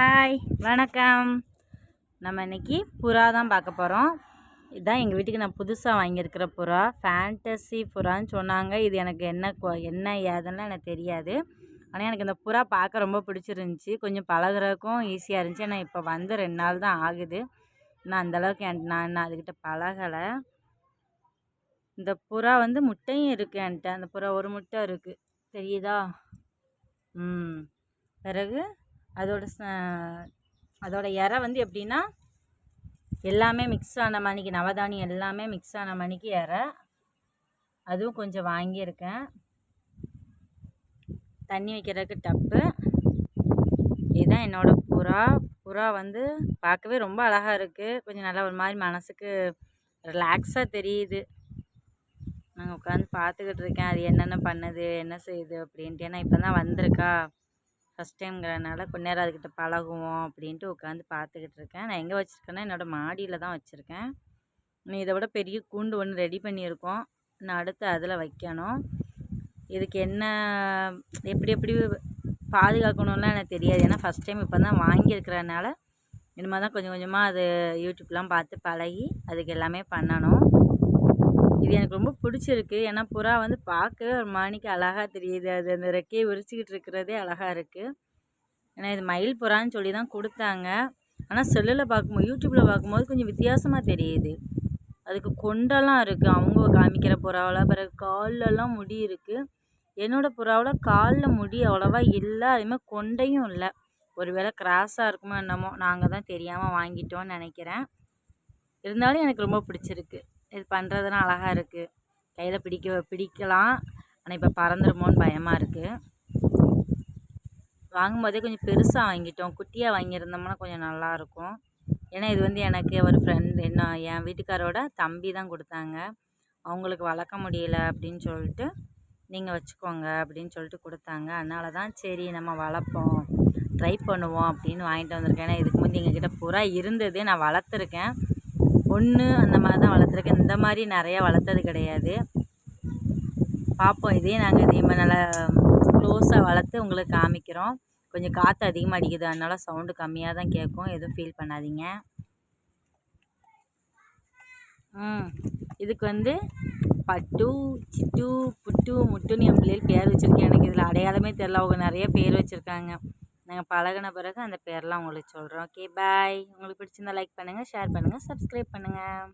Hi வணக்கம். நம்ம இன்றைக்கி புறா தான் பார்க்க போகிறோம் இதுதான் எங்கள் வீட்டுக்கு நான் புதுசாக வாங்கியிருக்கிற புறா. ஃபேண்டசி புறான்னு சொன்னாங்க. இது எனக்கு என்ன என்ன ஏதுன்னு எனக்கு தெரியாது. ஆனால் எனக்கு இந்த புறா பார்க்க ரொம்ப பிடிச்சிருந்துச்சி. கொஞ்சம் பழகுறதுக்கும் ஈஸியாக இருந்துச்சு. ஆனால் இப்போ வந்து ரெண்டு நாள் தான் ஆகுது. நான் அந்தளவுக்கு என் நான் நான் அதுக்கிட்ட பழகலை. இந்த புறா வந்து முட்டையும் இருக்குது என்கிட்ட அந்த புறா ஒரு முட்டை இருக்குது தெரியுதா? ம். பிறகு? அதோட அதோட இறை வந்து எப்படின்னா எல்லாமே மிக்ஸ் ஆன மணிக்கு நவதானியம் எல்லாமே மிக்ஸ் ஆன மணிக்கு இறை அதுவும் கொஞ்சம் வாங்கியிருக்கேன். தண்ணி வைக்கிறதுக்கு டப்பு. இதுதான் என்னோடய புறா. புறா வந்து பார்க்கவே ரொம்ப அழகாக இருக்குது கொஞ்சம் நல்லா ஒரு மாதிரி மனசுக்கு ரிலாக்ஸாக தெரியுது. நாங்கள் உட்காந்து பார்த்துக்கிட்டு இருக்கேன். அது என்னென்ன பண்ணுது என்ன செய்யுது அப்படின்ட்டு. ஏன்னா இப்போ தான் வந்திருக்கா. ஃபஸ்ட் டைம்ங்கிறனால கொஞ்ச நேரம் அதுக்கிட்ட பழகுவோம் அப்படின்ட்டு உட்காந்து பார்த்துக்கிட்டு இருக்கேன். நான் எங்கே வச்சுருக்கேன்னா என்னோடய மாடியில் தான் வச்சுருக்கேன். இதை விட பெரிய கூண்டு ஒன்று ரெடி பண்ணியிருக்கோம். நான் அடுத்து அதில் வைக்கணும். இதுக்கு என்ன எப்படி எப்படி பாதுகாக்கணும்லாம் எனக்கு தெரியாது. ஏன்னா ஃபஸ்ட் டைம் இப்போ தான் வாங்கியிருக்கிறனால இனிமேல் தான் கொஞ்சம் கொஞ்சமாக அது யூடியூப்லாம் பார்த்து பழகி அதுக்கு எல்லாமே பண்ணணும். இது எனக்கு ரொம்ப பிடிச்சிருக்கு. ஏன்னா புறா வந்து பார்க்கவே ஒரு மாணிக்கு அழகாக தெரியுது. அது அந்த ரெக்கையை விரிச்சிக்கிட்டு இருக்கிறதே அழகாக இருக்குது ஏன்னா இது மயில் புறான்னு சொல்லி தான் கொடுத்தாங்க. ஆனால் செல்லில் பார்க்கும்போது யூடியூப்பில் பார்க்கும்போது கொஞ்சம் வித்தியாசமாக தெரியுது. அதுக்கு கொண்டெல்லாம் இருக்குது அவங்க காமிக்கிற புறாவில் பிறகு கால்லலாம் முடி இருக்குது என்னோடய புறாவில் காலில் முடி அவ்வளோவா இல்லை. அதேமாதிரி கொண்டையும் இல்லை. ஒருவேளை கிராஸாக இருக்குமோ என்னமோ நாங்கள் தான் தெரியாமல் வாங்கிட்டோம்னு நினைக்கிறேன். இருந்தாலும் எனக்கு ரொம்ப பிடிச்சிருக்கு. இது பண்ணுறதுனா அழகாக இருக்குது கையில் பிடிக்க பிடிக்கலாம். ஆனால் இப்போ பறந்துருமோன்னு பயமாக இருக்குது வாங்கும்போதே கொஞ்சம் பெருசாக வாங்கிட்டோம். குட்டியாக வாங்கியிருந்தோம்னா கொஞ்சம் நல்லாயிருக்கும் ஏன்னா இது வந்து எனக்கு ஒரு ஃப்ரெண்ட் என்ன என் வீட்டுக்காரோட தம்பி தான் கொடுத்தாங்க. அவங்களுக்கு வளர்க்க முடியல அப்படின்னு சொல்லிட்டு நீங்கள் வச்சுக்கோங்க அப்படின்னு சொல்லிட்டு கொடுத்தாங்க. அதனால தான் சரி நம்ம வளர்ப்போம். ட்ரை பண்ணுவோம் அப்படின்னு வாங்கிட்டு வந்திருக்கேன். ஏன்னா இதுக்கு முந்தி எங்ககிட்ட புறா இருந்தது. நான் வளர்த்துருக்கேன். ஒன்று அந்த மாதிரி தான் வளர்த்துருக்கேன். இந்த மாதிரி நிறையா வளர்த்தது கிடையாது. பார்ப்போம் இதே நாங்கள் இதே மாதிரி நல்லா க்ளோஸாக வளர்த்து உங்களுக்கு காமிக்கிறோம். கொஞ்சம் காற்று அதிகமாக அடிக்குது அதனால் சவுண்டு கம்மியாக தான் கேட்கும். எதுவும் ஃபீல் பண்ணாதீங்க. ம் இதுக்கு வந்து பட்டு சிட்டு புட்டு முட்டுன்னு என் பிள்ளைகள் பேர் வச்சுருக்கேன். எனக்கு இதில் அடையாளமே தெரில அவங்க நிறைய பேர் வச்சுருக்காங்க. நாங்கள் பழகின பிறகு அந்த பேர்லாம் உங்களுக்கு சொல்கிறோம் ஓகே பாய் உங்களுக்கு பிடிச்சிருந்தா லைக் பண்ணுங்கள் ஷேர் பண்ணுங்கள் சப்ஸ்கிரைப் பண்ணுங்கள்